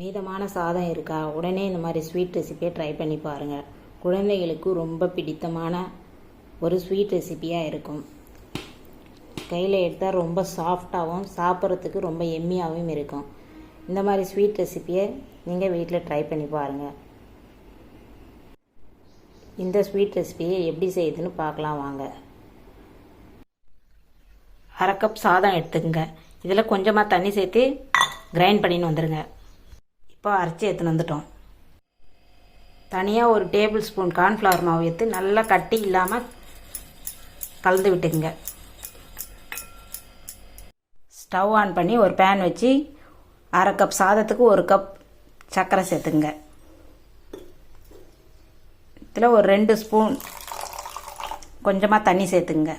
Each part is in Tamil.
மீதமான சாதம் இருக்கா? உடனே இந்த மாதிரி ஸ்வீட் ரெசிபியை ட்ரை பண்ணி பாருங்கள் குழந்தைகளுக்கு ரொம்ப பிடித்தமான ஒரு ஸ்வீட் ரெசிபியாக இருக்கும். கையில் எடுத்தால் ரொம்ப சாஃப்டாகவும் சாப்பிட்றதுக்கு ரொம்ப எம்மியாகவும் இருக்கும். இந்த மாதிரி ஸ்வீட் ரெசிபியை நீங்கள் வீட்டில் ட்ரை பண்ணி பாருங்கள் இந்த ஸ்வீட் ரெசிபியை எப்படி செய்யுதுன்னு பார்க்கலாம் வாங்க. அரை கப் சாதம் எடுத்துக்கங்க. இதில் கொஞ்சமாக தண்ணி சேர்த்து கிரைண்ட் பண்ணின்னு வந்துடுங்க இப்போ அரைச்சி எடுத்துன்னு வந்துட்டோம். தனியாக ஒரு டேபிள் ஸ்பூன் கார்ன்ஃப்ளவர் மாவு எடுத்து நல்லா கட்டி இல்லாமல் கலந்து விட்டுக்குங்க. ஸ்டவ் ஆன் பண்ணி ஒரு பேன் வச்சு அரை கப் சாதத்துக்கு ஒரு கப் சர்க்கரை சேர்த்துங்க இதில் ஒரு ரெண்டு ஸ்பூன் கொஞ்சமாக தண்ணி சேர்த்துங்க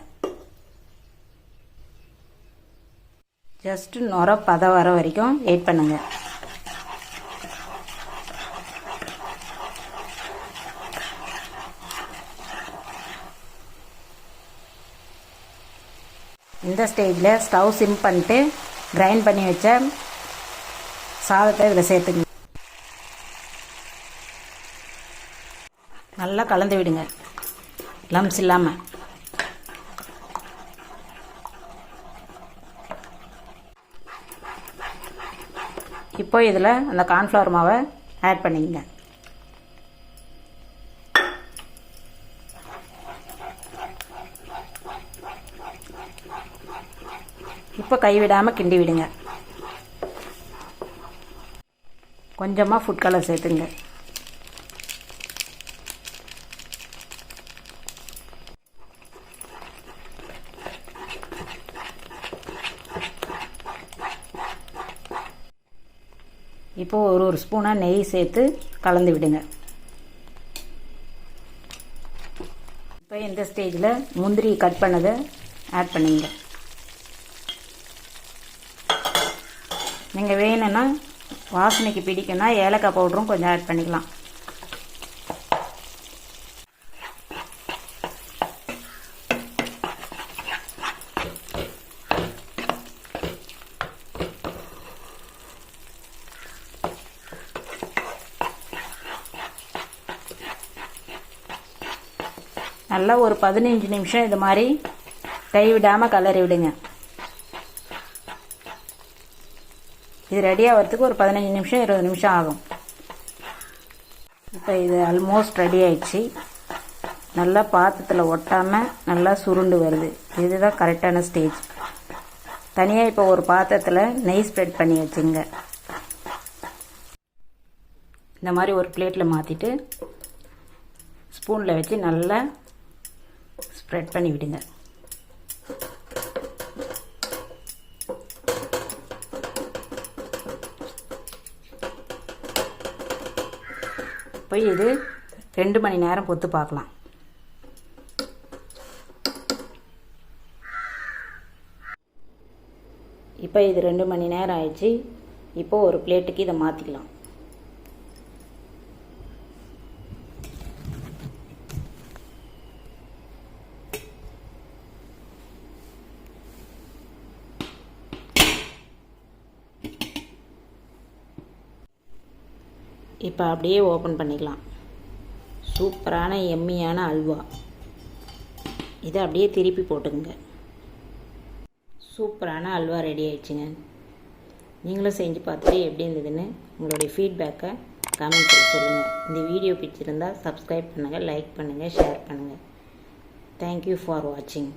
ஜஸ்ட்டு நுர பதம் வர வரைக்கும் வெயிட் பண்ணுங்கள் இந்த ஸ்டேஜில் ஸ்டவ் சிம் பண்ணிட்டு கிரைண்ட் பண்ணி வச்ச சாதத்தை இதில் சேர்த்துங்க நல்லா கலந்து விடுங்க. லம்ஸ் இல்லாமல் இப்போ இதில் அந்த கார்ன்ஃப்ளவர் மாவை ஆட் பண்ணிக்கங்க. இப்போ கைவிடாமல் கிண்டி விடுங்க. கொஞ்சமாக ஃபுட் கலர் சேர்த்துங்க. இப்போ ஒரு ஒரு ஸ்பூனாக நெய் சேர்த்து கலந்து விடுங்க. இப்போ இந்த ஸ்டேஜில் முந்திரி கட் பண்ணதை ஆட் பண்ணிங்க. நீங்கள் வேணும்னா வாசனைக்கு பிடிக்குன்னா ஏலக்காய் பவுடரும் கொஞ்சம் ஆட் பண்ணிக்கலாம். நல்லா ஒரு பதினஞ்சு நிமிஷம் இது மாதிரி கை விடாமல் கலரி விடுங்க. இது ரெடி ஆகிறதுக்கு ஒரு பதினஞ்சு நிமிஷம் இருபது நிமிஷம் ஆகும். இப்போ இது ஆல்மோஸ்ட் ரெடி ஆயிடுச்சு. நல்லா பாத்திரத்தில் ஒட்டாமல் நல்லா சுருண்டு வருது. இதுதான் கரெக்டான ஸ்டேஜ் தனியாக இப்போ ஒரு பாத்திரத்தில் நெய் ஸ்ப்ரெட் பண்ணி வச்சுங்க. இந்த மாதிரி ஒரு பிளேட்டில் மாற்றிட்டு ஸ்பூனில் வச்சு நல்லா ஸ்ப்ரெட் பண்ணி விடுங்க. போய் இது ரெண்டு மணி நேரம் பொத்து பார்க்கலாம். இப்போ இது ரெண்டு மணி நேரம் ஆயிடுச்சு. இப்போ ஒரு பிளேட்டுக்கு இதை மாற்றிக்கலாம் இப்போ அப்படியே ஓப்பன் பண்ணிக்கலாம். சூப்பரான எம்மியான அல்வா. இதை அப்படியே திருப்பி போட்டுக்குங்க. சூப்பரான அல்வா ரெடி ஆயிடுச்சுங்க. நீங்களும் செஞ்சு பார்த்துட்டு எப்படி இருந்ததுன்னு உங்களுடைய ஃபீட்பேக்கை கமெண்ட் சொல்லுங்கள் இந்த வீடியோ பிடிச்சிருந்தால் சப்ஸ்கிரைப் பண்ணுங்கள் லைக் பண்ணுங்கள் ஷேர் பண்ணுங்கள் தேங்க்யூ ஃபார் வாட்சிங்